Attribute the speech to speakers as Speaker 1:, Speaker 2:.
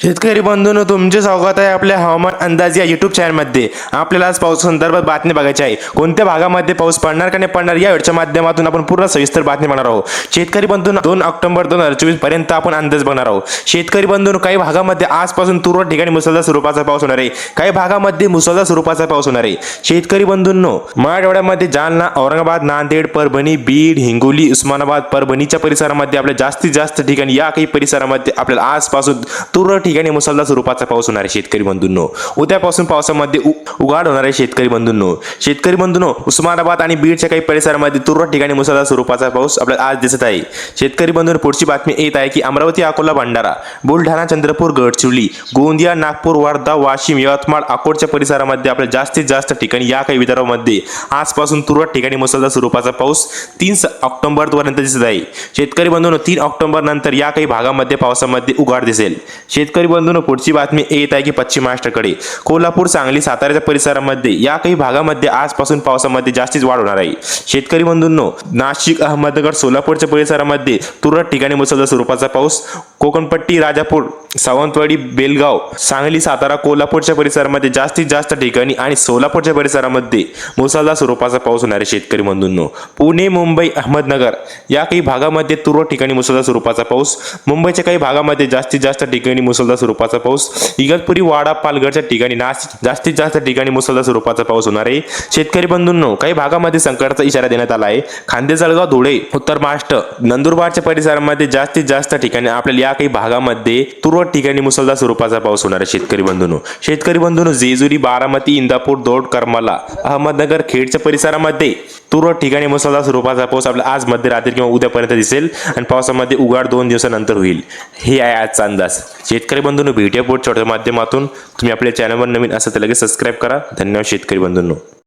Speaker 1: शेतकरी बंधूंनो तुमचे स्वागत आहे आपल्या हवामान अंदाज या युट्यूब चॅनलमध्ये आपल्याला आज पाऊस संदर्भात बातमी बघायची आहे. कोणत्या भागामध्ये पाऊस पडणार का नाही पडणार या वेळच्या माध्यमातून आपण पूर्ण सविस्तर बातमी बघणार आहोत. शेतकरी बंधूंना दोन ऑक्टोबर दोन हजार चोवीसपर्यंत आपण अंदाज बघणार आहोत. शेतकरी बंधूंनो काही भागामध्ये आजपासून तुरळक ठिकाणी मुसळधार स्वरूपाचा पाऊस होणार आहे. काही भागामध्ये मुसळधार स्वरूपाचा पाऊस होणार आहे. शेतकरी बंधूंनो मराठवाड्यामध्ये जालना औरंगाबाद नांदेड परभणी बीड हिंगोली उस्मानाबाद परभणीच्या परिसरामध्ये आपल्या जास्तीत जास्त ठिकाणी या काही परिसरामध्ये आपल्याला आजपासून तुरळक ठिकाणी मुसळधार स्वरूपाचा पाऊस होणार आहे शेतकरी बंधूंनो. उद्यापासून पावसामध्ये उ- उघाड होणार आहे शेतकरी बंधूंनो. शेतकरी बंधूंनो उस्मानाबाद आणि बीडच्या काही परिसरामध्ये तुरळक ठिकाणी मुसळधार स्वरूपाचा पाऊस आपल्याला आज दिसत आहे. शेतकरी बंधूंनो पुढची बातमी येत आहे की अमरावती अकोला भंडारा बुलढाणा चंद्रपूर गडचिरोली गोंदिया नागपूर वर्धा वाशिम यवतमाळ अकोटच्या परिसरामध्ये आपल्या जास्तीत जास्त ठिकाणी या काही विदर्भामध्ये आजपासून तुरळक ठिकाणी मुसळधार स्वरूपाचा पाऊस तीन ऑक्टोबर पर्यंत दिसत आहे. शेतकरी बंधूंनो तीन ऑक्टोबर नंतर या काही भागामध्ये पावसामध्ये उघाड दिसेल. शेतकरी बंधूंनो पुढची बातमी येत आहे की पश्चिम महाराष्ट्राकडे. कोल्हापूर सांगली साताऱ्याच्या परिसरामध्ये या काही भागामध्ये आजपासून पावसामध्ये जास्तीच वाढ होणार आहे. शेतकरी बंधूंनो नाशिक अहमदनगर सोलापूरच्या परिसरामध्ये तुरळक ठिकाणी मुसळधार स्वरूपाचा पाऊस. कोकणपट्टी राजापूर सावंतवाडी बेलगाव सांगली सातारा कोल्हापूरच्या परिसरामध्ये जास्तीत जास्त ठिकाणी आणि सोलापूरच्या परिसरामध्ये मुसळधार स्वरूपाचा पाऊस होणार आहे शेतकरी बंधूंनो. पुणे मुंबई अहमदनगर या काही भागामध्ये तुरळक ठिकाणी मुसळधार स्वरूपाचा पाऊस. मुंबईच्या काही भागामध्ये जास्तीत जास्त ठिकाणी मुसळधार स्वरूपाचा पाऊस. इगतपुरी वाडा पालघरच्या ठिकाणी नाशिक जास्तीत जास्त ठिकाणी मुसळधार स्वरूपाचा पाऊस होणार आहे. शेतकरी बंधूंनो काही भागामध्ये संकटाचा इशारा देण्यात आला आहे. खांदे जळगाव धुळे उत्तर महाराष्ट्र नंदुरबारच्या परिसरामध्ये जास्तीत जास्त ठिकाणी आपल्याला या काही भागामध्ये तुरळक ठिकाणी मुसळधार स्वरूपाचा पाऊस होणार आहे शेतकरी बंधूंनो. शेतकरी बंधूंनो जेजुरी बारामती इंदापूर दौड करमाला अहमदनगर खेडच्या परिसरामध्ये तुरळक ठिकाणी मुसळधार स्वरूपाचा पाऊस आपला आज मध्यरात्री किंवा उद्यापर्यंत दिसेल आणि पावसामध्ये उघाड दोन दिवसानंतर होईल. हे आहे आजचा अंदाज. शेतकरी बंधूंनो व्हिडिओ पोर्ट छोट्या माध्यमातून तुम्ही आपल्या चॅनलवर नवीन असं तर लगेच सबस्क्राईब करा. धन्यवाद शेतकरी बंधूंनो.